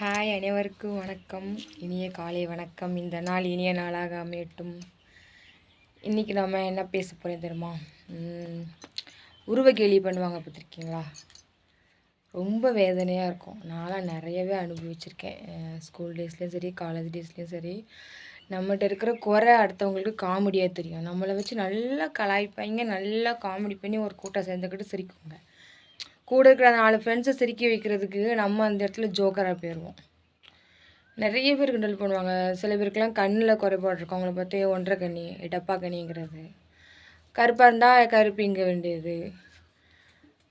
Hi அனைவருக்கும் வணக்கம். இனிய காலை வணக்கம். இந்த நாள் இனிய நாளாக அமையட்டும். இன்றைக்கி நம்ம என்ன பேச போகிறோம் தெரியுமா? உருவ கேலி பண்ணுவாங்க பார்த்துருக்கீங்களா? ரொம்ப வேதனையாக இருக்கும். நான்லாம் நிறையவே அனுபவிச்சிருக்கேன். ஸ்கூல் டேஸ்லேயும் சரி காலேஜ் டேஸ்லேயும் சரி. நம்மகிட்ட இருக்கிற குறை அடுத்தவங்களுக்கு காமெடியாக தெரியும். நம்மளை வச்சு நல்லா கலாய்ப்பாங்க நல்லா காமெடி பண்ணி ஒரு கூட்டம் சேர்ந்துக்கிட்டு சிரிக்குங்க. கூட இருக்கிற நாலு ஃப்ரெண்ட்ஸை சிரிக்க வைக்கிறதுக்கு நம்ம அந்த இடத்துல ஜோக்கராக போயிடுவோம் நிறைய பேர் கிண்டல் பண்ணுவாங்க. சில பேருக்குலாம் கண்ணில் குறைபாடு இருக்கும். அவங்கள பார்த்து ஒன்றரை கண்ணி டப்பா கண்ணிங்கிறது. கருப்பாக இருந்தால் கருப்பிங்க வேண்டியது.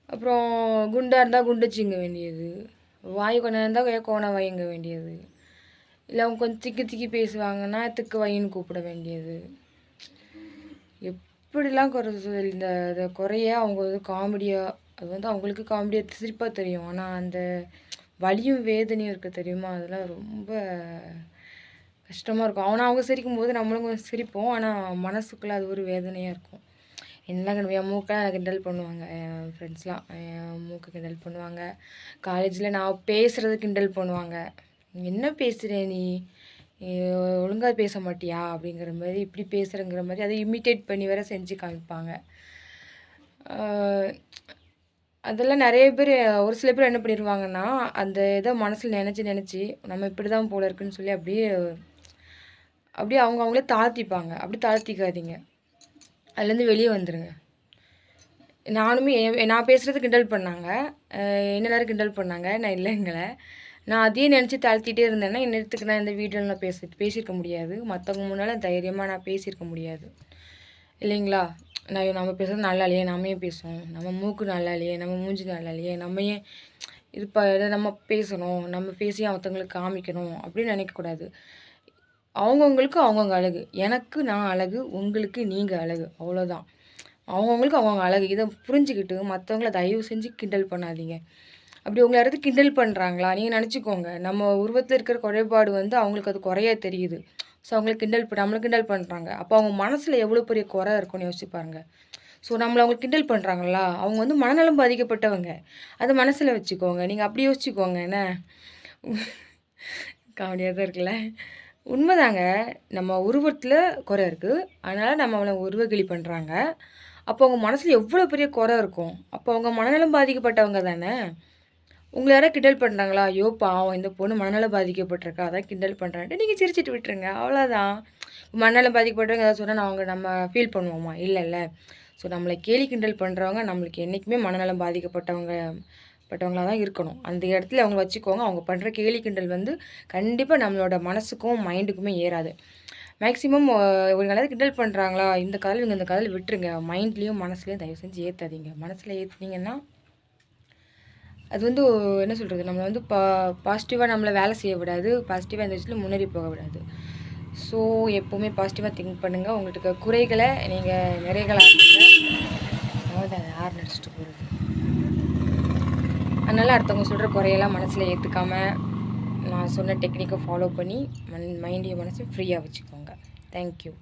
அப்புறம் குண்டாக இருந்தால் குண்டுச்சிங்க வேண்டியது. வாய் கொண்டா இருந்தால் கோண வாய்ங்க வேண்டியது. இல்லை அவங்க கொஞ்சம் திக்கி திக்கி பேசுவாங்கன்னா திக்கு வாயின்னு கூப்பிட வேண்டியது. எப்படிலாம் குறை இந்த இதை குறைய அவங்க வந்து காமெடியாக அது வந்து அவங்களுக்கு காமெடியாக சிரிப்பாக தெரியும். ஆனால் அந்த வலியும் வேதனையும் இருக்குது தெரியுமா? அதெல்லாம் ரொம்ப கஷ்டமாக இருக்கும். ஆனால் அவங்க சிரிக்கும் போது நம்மளும் கொஞ்சம் சிரிப்போம். ஆனால் மனசுக்குள்ளே அது ஒரு வேதனையாக இருக்கும். என்னெல்லாம் என் மூக்கெல்லாம் எனக்கு கிண்டல் பண்ணுவாங்க. என் ஃப்ரெண்ட்ஸ்லாம் என் மூக்கு கிண்டல் பண்ணுவாங்க. காலேஜில் நான் பேசுகிறது கிண்டல் பண்ணுவாங்க. என்ன பேசுகிற நீ? ஒழுங்காக பேச மாட்டியா? அப்படிங்கிற மாதிரி இப்படி பேசுகிறேங்கிற மாதிரி அதை இமிட்டேட் பண்ணி வேற செஞ்சு காமிப்பாங்க. அதெல்லாம் நிறைய பேர் ஒரு சில பேர் என்ன பண்ணிடுவாங்கன்னா அந்த இதை மனசில் நினச்சி நினச்சி நம்ம இப்படி தான் போல இருக்குன்னு சொல்லி அப்படியே அப்படியே அவங்க அவங்களே தாழ்த்திப்பாங்க. அப்படி தாழ்த்திக்காதீங்க. அதுலேருந்து வெளியே வந்துடுங்க நானுமே என் நான் பேசுகிறது கிண்டல் பண்ணாங்க. என்ன எல்லாரும் கிண்டல் பண்ணாங்க. நான் இல்லைங்களை நான் அதையே நினச்சி தாழ்த்திட்டே இருந்தேன்னா இன்னத்துக்கு நான் இந்த வீடியோவில் நான் பேச பேசியிருக்க முடியாது. மற்றவங்க முன்னால் தைரியமாக நான் பேசியிருக்க முடியாது. இல்லைங்களா? நான் நம்ம பேசுகிறது நல்லா இல்லையே நம்ம ஏன் பேசுவோம் நம்ம மூக்கு நல்லா இல்லையே நம்ம மூஞ்சி நல்லா இல்லையே நம்ம ஏன் இது ப இதை நம்ம பேசணும் நம்ம பேசி அவத்தவங்களுக்கு காமிக்கணும் அப்படின்னு நினைக்கக்கூடாது அவங்கவுங்களுக்கு அவங்கவுங்க அழகு. எனக்கு நான் அழகு உங்களுக்கு நீங்கள் அழகு. அவ்வளோதான் அவங்கவுங்களுக்கு அவங்கவுங்க அழகு. இதை புரிஞ்சுக்கிட்டு மற்றவங்கள தயவு செஞ்சு கிண்டல் பண்ணாதீங்க. அப்படி உங்களை யாராவது கிண்டல் பண்ணுறாங்களா நீங்கள் நினச்சிக்கோங்க. நம்ம உருவத்தில் இருக்கிற குறைபாடு வந்து அவங்களுக்கு அது குறையா தெரியுது. ஸோ அவங்களை கிண்டல் பண்ண நம்மளை கிண்டல் பண்ணுறாங்க அப்போ அவங்க மனசில் எவ்வளோ பெரிய குறை இருக்கும்னு யோசிச்சு பாருங்கள் ஸோ நம்மளை அவங்க கிண்டல் பண்ணுறாங்களா அவங்க வந்து மனநலம் பாதிக்கப்பட்டவங்க. அதை மனசில் வச்சுக்கோங்க. நீங்கள் அப்படி யோசிச்சுக்கோங்க. என்ன? காமெடியாக தான் இருக்குல்ல? உண்மைதாங்க. நம்ம உருவத்தில் குறை இருக்குது அதனால் நம்ம அவளை உருவகிளி பண்ணுறாங்க அப்போ அவங்க மனசில் எவ்வளோ பெரிய குறை இருக்கும்? அப்போ அவங்க மனநலம் பாதிக்கப்பட்டவங்க தானே? உங்களை யாராவது கிண்டல் பண்ணுறாங்களா ஐயோ பாவம் இந்த பொண்ணு மனநலம் பாதிக்கப்பட்டிருக்கா அதான் கிண்டல் பண்ணுறான்ட்டு நீங்கள் சிரிச்சிட்டு விட்டுருங்க அவ்வளோதான் மனநலம் பாதிக்கப்பட்டவங்க ஏதாவது சொன்னால் நான் அவங்க நம்ம ஃபீல் பண்ணுவோமா? இல்லைல்ல ஸோ நம்மளை கேலி கிண்டல் பண்ணுறவங்க நம்மளுக்கு என்றைக்குமே மனநலம் பாதிக்கப்பட்டவங்க பட்டவங்களாக தான் இருக்கணும். அந்த இடத்துல அவங்க வச்சுக்கோங்க அவங்க பண்ணுற கேலி கிண்டல் வந்து கண்டிப்பாக நம்மளோட மனசுக்கும் மைண்டுக்குமே ஏறாது. மேக்ஸிமம் ஒரு யாராவது கிண்டல் பண்ணுறாங்களா இந்த கதையில் இவங்க இந்த கதையில் விட்டுருங்க. மைண்ட்லேயும் மனசுலேயும் தயவு செஞ்சு ஏற்றாதீங்க மனசில் ஏற்றுனீங்கன்னா அது வந்து என்ன சொல்கிறது நம்மளை வந்து பா பாசிட்டிவாக நம்மளை வேலை செய்ய விடாது பாசிட்டிவாக இந்த விஷயத்தில் முன்னேறி போக விடாது. ஸோ எப்போவுமே பாசிட்டிவாக திங்க் பண்ணுங்கள் உங்களுக்கு குறைகளை நீங்கள் நிறைகளாக்குங்க அவ்வளோதான் யார் நடிச்சிட்டு போகிறது அதனால் அடுத்தவங்க சொல்கிற குறையெல்லாம் மனசில் ஏற்றுக்காம நான் சொன்ன டெக்னிக்கை ஃபாலோ பண்ணி மன் மைண்டையும் மனசையும் ஃப்ரீயாக வச்சுக்கோங்க. தேங்க்யூ